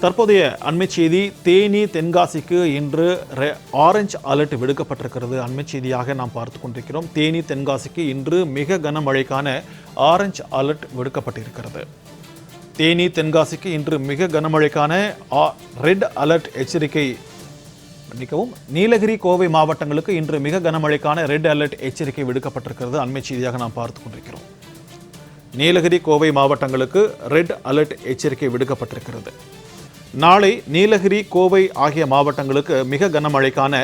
தற்போதைய அண்மை செய்தி தேனி தென்காசிக்கு இன்று ரெ- ஆரஞ்சு அலர்ட் விடுக்கப்பட்டிருக்கிறது. அண்மை செய்தியாக நாம் பார்த்து கொண்டிருக்கிறோம். தேனி தென்காசிக்கு இன்று மிக கனமழைக்கான ஆரஞ்சு அலர்ட் விடுக்கப்பட்டிருக்கிறது. தேனி தென்காசிக்கு இன்று மிக கனமழைக்கான ஆ- ரெட் அலர்ட் எச்சரிக்கை மன்னிக்கவும் நீலகிரி கோவை மாவட்டங்களுக்கு இன்று மிக கனமழைக்கான ரெட் அலர்ட் எச்சரிக்கை விடுக்கப்பட்டிருக்கிறது. அண்மை செய்தியாக நாம் பார்த்து கொண்டிருக்கிறோம். நீலகிரி கோவை மாவட்டங்களுக்கு ரெட் அலர்ட் எச்சரிக்கை விடுக்கப்பட்டிருக்கிறது. நாளை நீலகிரி கோவை ஆகிய மாவட்டங்களுக்கு மிக கனமழைக்கான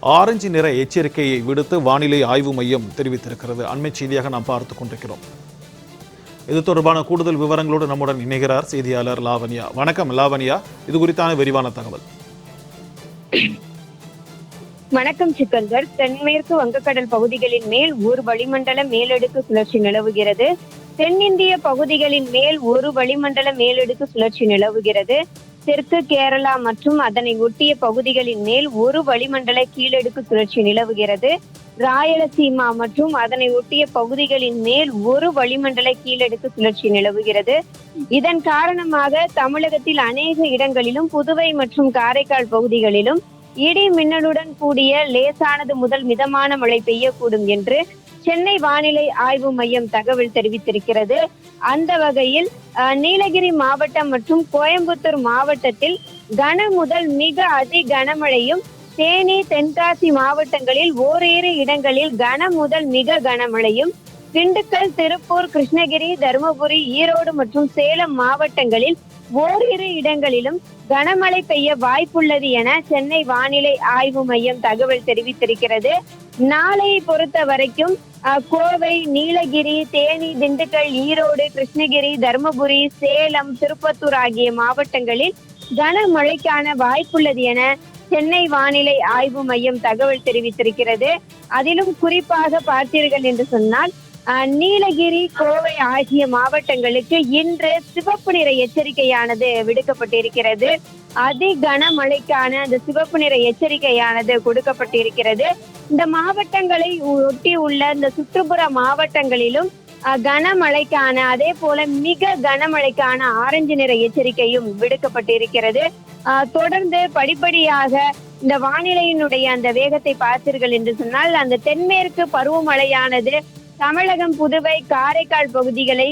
ஆரஞ்சு நிற எச்சரிக்கையை விடுத்து வானிலை ஆய்வு மையம் தெரிவித்திருக்கிறது. அண்மை செய்தியாக நாம் பார்த்து கொண்டிருக்கிறோம். இது தொடர்பான கூடுதல் விவரங்களோடு நம்முடன் இணைகிறார் செய்தியாளர் லாவண்யா. வணக்கம் லாவண்யா. இது குறித்தான விரிவான தகவல். வணக்கம் சிக்கந்தர். தென்மேற்கு வங்கக்கடல் பகுதிகளின் மேல் ஒரு வளிமண்டல மேலடுக்கு சுழற்சி நிலவுகிறது. தென்னிந்திய பகுதிகளின் மேல் ஒரு வளிமண்டல மேலடுக்கு சுழற்சி நிலவுகிறது. தெற்கு கேரளா மற்றும் அதனை ஒட்டிய பகுதிகளின் மேல் ஒரு வளிமண்டல கீழடுக்கு சுழற்சி நிலவுகிறது. ராயலசீமா மற்றும் அதனை ஒட்டிய பகுதிகளின் மேல் ஒரு வளிமண்டல கீழடுக்கு சுழற்சி நிலவுகிறது. இதன் காரணமாக தமிழகத்தில் அநேக இடங்களிலும் புதுவை மற்றும் காரைக்கால் பகுதிகளிலும் இடி மின்னலுடன் கூடிய லேசானது முதல் மிதமான மழை பெய்யக்கூடும் என்று சென்னை வானிலை ஆய்வு மையம் தகவல் தெரிவித்திருக்கிறது. அந்த வகையில் அஹ், நீலகிரி மாவட்டம் மற்றும் கோயம்புத்தூர் மாவட்டத்தில் கன முதல் மிக அதி கனமழையும் தேனி தென்காசி மாவட்டங்களில் ஓரிரு இடங்களில் கன முதல் மிக கனமழையும் திண்டுக்கல் திருப்பூர் கிருஷ்ணகிரி தருமபுரி ஈரோடு மற்றும் சேலம் மாவட்டங்களில் ஓரிரு இடங்களிலும் கனமழை பெய்ய வாய்ப்புள்ளது என சென்னை வானிலை ஆய்வு மையம் தகவல் தெரிவித்திருக்கிறது. நாளையை பொறுத்த வரைக்கும் கோவை நீலகிரி தேனி திண்டுக்கல் ஈரோடு கிருஷ்ணகிரி தருமபுரி சேலம் திருப்பத்தூர் ஆகிய மாவட்டங்களில் கனமழைக்கான வாய்ப்புள்ளது என சென்னை வானிலை ஆய்வு மையம் தகவல் தெரிவித்திருக்கிறது. அதிலும் குறிப்பாக பார்த்தீர்கள் என்று சொன்னால் நீலகிரி கோவை ஆகிய மாவட்டங்களுக்கு இன்று சிவப்பு நிற எச்சரிக்கையானது விடுக்கப்பட்டிருக்கிறது. அதி கனமழைக்கான அந்த சிவப்பு நிற எச்சரிக்கையானது கொடுக்கப்பட்டிருக்கிறது. இந்த மாவட்டங்களை ஒட்டி உள்ள இந்த சுற்றுப்புற மாவட்டங்களிலும் கனமழைக்கான அதே போல மிக கனமழைக்கான ஆரஞ்சு நிற எச்சரிக்கையும் விடுக்கப்பட்டிருக்கிறது. தொடர்ந்து படிப்படியாக இந்த வானிலையினுடைய அந்த வேகத்தை பார்த்தீர்கள் என்று சொன்னால் அந்த தென்மேற்கு பருவமழையானது தமிழகம் புதுவை காரைக்கால் பகுதிகளை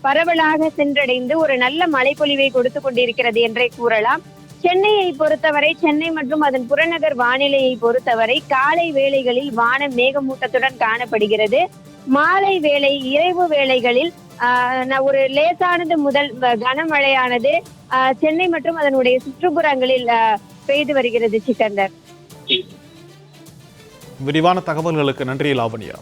பரவலாக சென்றடைந்து ஒரு நல்ல மழைப்பொழிவை கொடுத்து கொண்டிருக்கிறது என்றே கூறலாம். சென்னையை பொறுத்தவரை சென்னை மற்றும் அதன் புறநகர் வானிலையை பொறுத்தவரை காலை வேளைகளில் வானம் மேகமூட்டத்துடன் காணப்படுகிறது. மாலை வேளை இரவு வேளைகளில் ஆஹ், ஒரு லேசானது முதல் கனமழையானது ஆஹ், சென்னை மற்றும் அதனுடைய சுற்றுப்புறங்களில் பெய்து வருகிறது சிக்கந்தர். விரிவான தகவல்களுக்கு நன்றி லாவண்யா.